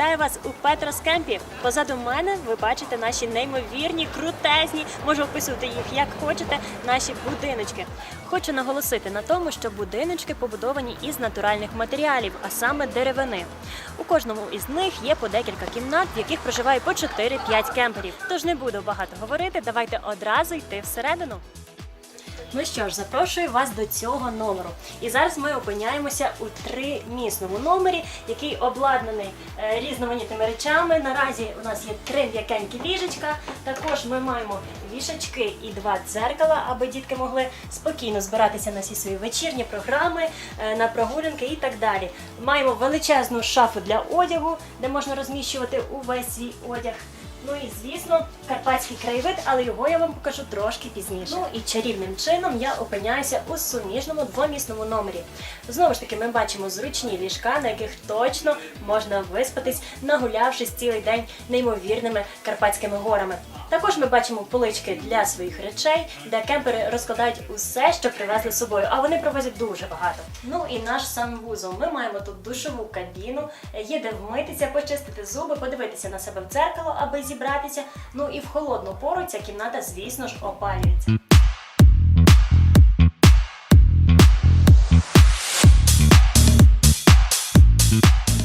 Вітаю вас у Петроскемпі. Позаду мене ви бачите наші неймовірні, крутезні, можу описувати їх як хочете, наші будиночки. Хочу наголосити на тому, що будиночки побудовані із натуральних матеріалів, а саме деревини. У кожному із них є по декілька кімнат, в яких проживає по 4-5 кемперів. Тож не буду багато говорити, давайте одразу йти всередину. Ну що ж, запрошую вас до цього номеру. І зараз ми опиняємося у тримісному номері, який обладнаний е, різноманітними речами. Наразі у нас є три м'якенькі ліжечка. Також ми маємо вішачки і два дзеркала, аби дітки могли спокійно збиратися на всі свої вечірні програми, е, на прогулянки і так далі. Маємо величезну шафу для одягу, де можна розміщувати увесь свій одяг. Ну і звісно, карпатський краєвид, але його я вам покажу трошки пізніше. Ну і чарівним чином я опиняюся у суміжному двомісному номері. Знову ж таки, ми бачимо зручні ліжка, на яких точно можна виспатись, нагулявшись цілий день неймовірними карпатськими горами. Також ми бачимо полички для своїх речей, де кемпери розкладають усе, що привезли з собою, а вони привозять дуже багато. Ну і наш санвузол. Ми маємо тут душову кабіну, є де вмитися, почистити зуби, подивитися на себе в дзеркало, аби зібратися. Ну і в холодну пору ця кімната, звісно ж, опалюється.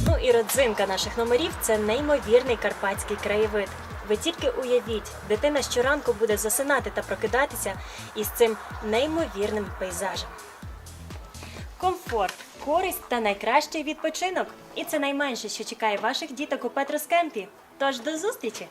Ну і родзинка наших номерів це неймовірний карпатський краєвид. Ви тільки уявіть, дитина щоранку буде засинати та прокидатися із цим неймовірним пейзажем. Комфорт, користь та найкращий відпочинок. І це найменше, що чекає ваших діток у Петроскемпі. Тож до зустрічі!